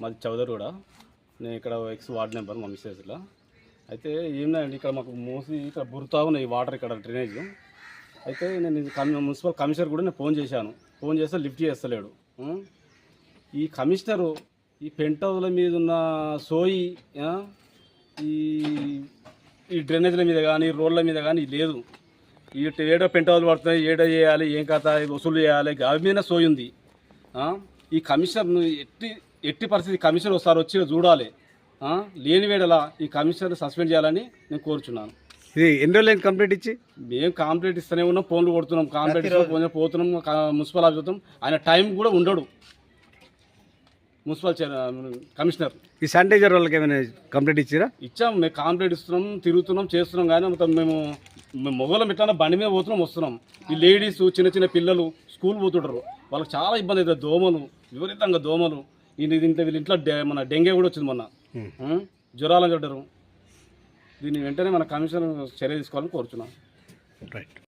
మాది చౌదరి కూడా నేను ఇక్కడ ఎక్స్ వార్డ్ నెంబర్ మా మిస్సెస్లో అయితే ఏంటంటే ఇక్కడ మాకు మోసి ఇక్కడ బురుతా ఉన్నాయి వాటర్ ఇక్కడ డ్రైనేజ్. అయితే నేను కమి- మున్సిపల్ కమిషనర్ కూడా నేను ఫోన్ చేశాను. ఫోన్ చేస్తే లిఫ్ట్ చేస్తలేడు. ఈ కమిషనరు ఈ పెంట్ హౌస్ల మీద ఉన్న సోయి ఈ ఈ డ్రైనేజ్ల మీద కానీ రోడ్ల మీద కానీ లేదు. ఈ ఏడో పెంట్ హౌస్ పడుతున్నాయి ఏడో చేయాలి ఏం కథ వసూలు చేయాలి అవి మీద సోయి ఉంది ఈ కమిషనర్ ఎట్టి ఎట్టి పరిస్థితి కమిషనర్ ఒకసారి వచ్చి చూడాలి. ఆ? లేని వేళలా ఈ కమిషనర్ సస్పెండ్ చేయాలని నేను కోరుచున్నాను. ఇది ఎన్ని రోజులు కంప్లీట్ ఇచ్చి? మేము కాంప్లైంట్ ఇస్తూనే ఉన్నాం ఫోన్లు కొడుతున్నాం కాంప్లైంట్ ఇస్తూ పోతున్నాం మున్సిపల్ ఆఫీస్ పోతాం ఆయన టైం కూడా ఉండడు. Municipal commissioner. ఈ శానిటైజర్ వాళ్ళకి ఏమైనా కంప్లీట్ ఇచ్చిరా? ఇచ్చాం మేము కాంప్లైంట్ ఇస్తున్నాం తిరుగుతున్నాం చేస్తున్నాం కానీ మొత్తం మేము మొగలం ఎట్లా బండి మీద పోతున్నాం వస్తున్నాం. ఈ లేడీస్ చిన్న చిన్న పిల్లలు స్కూల్ పోతుంటారు. వాళ్ళకి చాలా ఇబ్బంది అవుతుంది. దోమలు విపరీతంగా దోమలు. ఇది దీంట్లో వీళ్ళ ఇంట్లో మన డెంగే కూడా వచ్చింది మొన్న. ఉం? జ్వరాలు కట్టారు దీన్ని వెంటనే మన కమిషన్ చర్య తీసుకోవాలని కోరుచున్నాం. రైట్